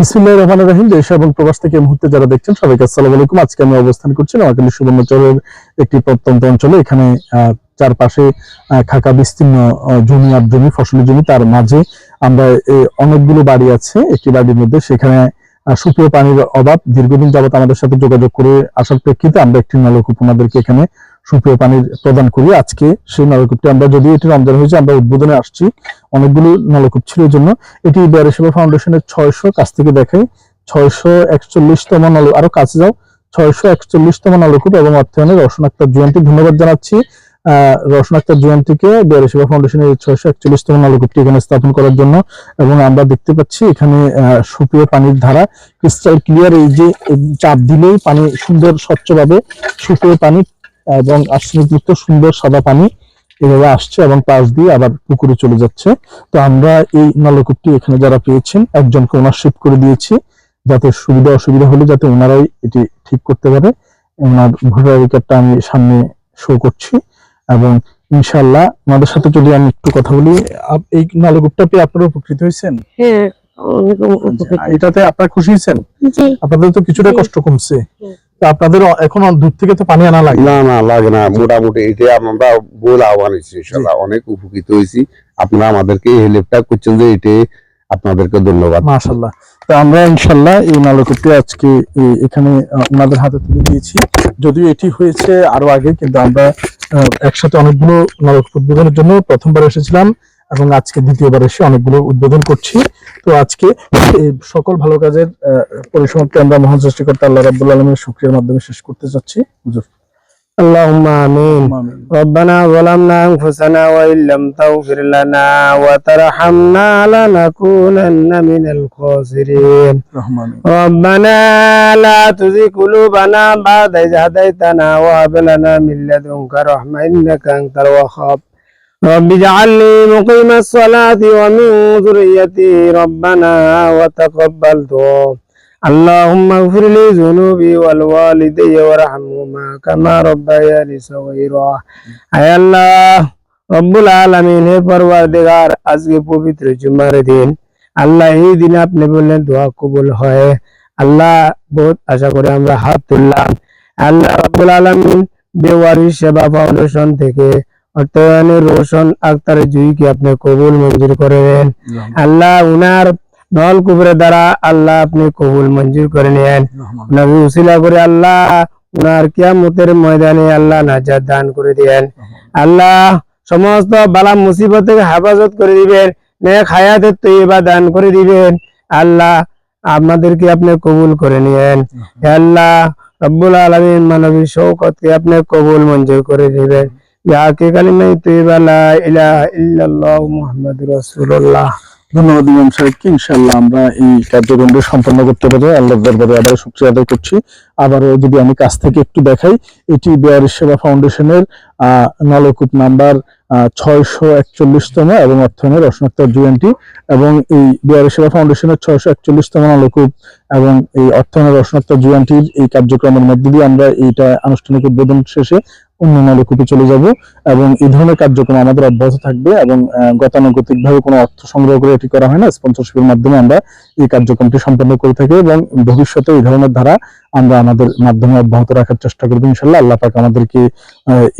বিসমুল্লাহ রহমান রহিম, দেশ এবং প্রবাস থেকে মুহূর্তে যারা দেখছেন সবাইকে আসসালামু আলাইকুম। আজকে আমি অবস্থান করছি নোয়াখালী সুবর্ণচরের একটি প্রত্যন্ত অঞ্চলে। এখানে চারপাশে খাকা বিস্তীর্ণ জমি আর জমি ফসলি জমি। তার মাঝে আমরা অনেকগুলো বাড়ি আছে। একটি বাড়ির মধ্যে সেখানে সুপেয় পানির অভাব। দীর্ঘদিন যাবত আমাদের সাথে যোগাযোগ করে আসার প্রেক্ষিতে আমরা একটি নলকূপ ওনাদেরকে এখানে সুপেয় পানির প্রদান করি। আজকে সেই নলকূপটি আমরা যদি এটি রমজান হয়েছে, আমরা উদ্বোধনে আসছি। অনেকগুলো নলকূপ ছিল জন্য এটি বিহারি সেবা ফাউন্ডেশনের ছয়শো কাছ থেকে দেখাই। ছয়শো একচল্লিশতম নল, আরও কাছে যাও। ছয়শো একচল্লিশতম নলকূপ এবং অর্থায়নের রওশন আক্তার জয়ন্তী। ধন্যবাদ জানাচ্ছি। রওশন আক্তার জয়ন্তীকে বিহারি সেবা ফাউন্ডেশনের ছয়শো একচল্লিশতম নলকূপটি এখানে স্থাপন করার জন্য। এবং আমরা দেখতে পাচ্ছি এখানে সুপেয় পানির ধারা ক্রিস্টাল ক্লিয়ার এই যে চাপ দিলেই পানি সুন্দর, স্বচ্ছভাবে সুপেয় পানি এবং আর্সেনিক মুক্ত সুন্দর সাদা পানি এভাবে আসছে এবং পাশ দিয়ে আবার পুকুরে চলে যাচ্ছে। তো আমরা এই নলকূপটি এখানে যারা পেয়েছেন একজনকে ওনারশিপ করে দিয়েছি যাতে সুবিধা অসুবিধা হলে যাতে ওনারাই এটি ঠিক করতে পারে। ওনার ভোটার কার্ডটা আমি সামনে শো করছি এবং ইনশাল্লাহ ওনাদের সাথে যদি আমি একটু কথা বলি এই নলকূপটা পেয়ে আপনারা উপকৃত হয়েছেন? হ্যাঁ এটাতে আপনারা খুশি হয়েছেন? আপনাদের তো কিছুটা কষ্ট কমছে। আপনাদের এখন দূর থেকে তো পানি আনা লাগে? না না লাগে না। মোটামুটি এটা আমরা বল আহ্বান ইনশাল্লাহ অনেক উপকৃত হয়েছি। আপনারা আমাদেরকে এই হেল্পটা করছেন যে এটা আপনাদেরকে ধন্যবাদ। মাশাল্লাহ তো আমরা ইনশাল্লাহ এই নলকূপটি আজকে এখানে ওনাদের হাতে তুলে দিয়েছি। যদিও এটি হয়েছে আরও আগে কিন্তু আমরা একসাথে অনেকগুলো নলকূপ উদ্বোধনের জন্য প্রথমবার এসেছিলাম। এবং আজকে দ্বিতীয়বার এসে অনেকগুলো উদ্বোধন করছি তো আজকে এই সকল ভালো কাজের আহ, পরিসমাপ্তি আমরা মহান সৃষ্টিকর্তা আল্লাহ রাব্বুল আলমের শুক্রিয়ার মাধ্যমে শেষ করতে চাচ্ছি হুজুর। اللهم آمين আমিন। ربنا ظلمنا أنفسنا وإن لم تغفر لنا وترحمنا لنكونن من الخاسرين রহমান ربنا لا تزغ قلوبنا بعد إذ هديتنا وهب لنا من لدنك رحمة إنك أنت الوهاب رب اجعلني مقيم الصلاة ومن ذريتي ربنا وتقبل دعاء اللهم اغفر لي ذنوبي والوالدي وارحمهما كما ربياني صغيرا আয় আল্লাহ রব্বুল আলামিন হে পরওয়ারদিগার আজকে পবিত্র জুমার দিন আল্লাহ এই দিনে আপনি বললেন দোয়া কবুল হয় আল্লাহ বহুত আশা করে আমরা হাত তুললাম আল্লাহ রব্বুল আলামিন বেওয়ারি সেবা ফাউন্ডেশন থেকে রোশন আক্তার জুইকে আপনি কবুল মঞ্জুর করে দেন আল্লাহ উনার নলকূপের দ্বারা আল্লাহ আপনি কবুল মঞ্জুর করে নেন। নবী উসিলা করে আল্লাহ উনার কিয়ামতের ময়দানে আল্লাহ নাজাত দান করে দিবেন আল্লাহ সমস্ত বালা মুসিবত থেকে হেফাজত করে দিবেন নেক হায়াতের তৈবা দান করে দিবেন। আল্লাহ আমাদেরকে আপনি কবুল করে নিয়েন আল্লাহ রব্বুল আলমিন মানবী শৌকতকে আপনি কবুল মঞ্জুর করে দিবেন। যাকে কালিমাই তৈবা লা ইলাহা ইল্লাল্লাহ মুহাম্মাদুর রাসূলুল্লাহ। ধন্যবাদ ইমাম সাহেবকে ইনশাল্লাহ আমরা এই সম্পন্ন করতে আদায় করছি। আবারও যদি আমি কাছ থেকে একটু দেখাই, এটি সেবা ফাউন্ডেশনের নলকূপ নাম্বার ছয়শো একচল্লিশতম এবং অর্থায়নের রসনাক্তার জুয়েন্টি এবং এই বিহারি সেবা ফাউন্ডেশনের ছয়শো একচল্লিশতম নলকূপ এবং এই অর্থায়নের রসনাক্তার জুয়েন্টির এই কার্যক্রমের মধ্যে দিয়ে আমরা এইটা আনুষ্ঠানিক উদ্বোধন শেষে অন্য নলকূপে চলে যাব এবং এই ধরনের কার্যক্রম আমাদের অব্যাহত থাকবে এবং আহ, গতানুগতিক ভাবে কোনো অর্থ সংগ্রহ করে এটি করা হয় না। স্পন্সরশিপের মাধ্যমে আমরা এই কার্যক্রমটি সম্পন্ন করে থাকি এবং ভবিষ্যতে এই ধরনের ধারা আমরা আমাদের মাধ্যমে অব্যাহত রাখার চেষ্টা করব ইনশাল্লাহ। আল্লাহ পাক আমাদেরকে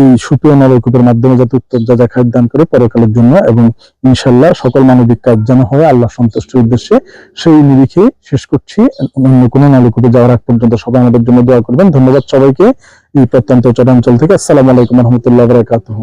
এই সুপ্রিয় নলকূপের মাধ্যমে যাতে উত্তর যা খাদ্য দান করে পরকালের জন্য এবং ইনশাল্লাহ সকল মানবিক কাজ যেন হয় আল্লাহ সন্তুষ্টির উদ্দেশ্যে সেই নিরিখে শেষ করছি। অন্য কোনো নলকূপে যাওয়ার আগ পর্যন্ত সবাই আমাদের জন্য দোয়া করবেন। ধন্যবাদ সবাইকে। এই প্রত্যন্ত চরাঞ্চল থেকে আসসালামু আলাইকুম রহমতুল্লাহ বারাকাতুহু।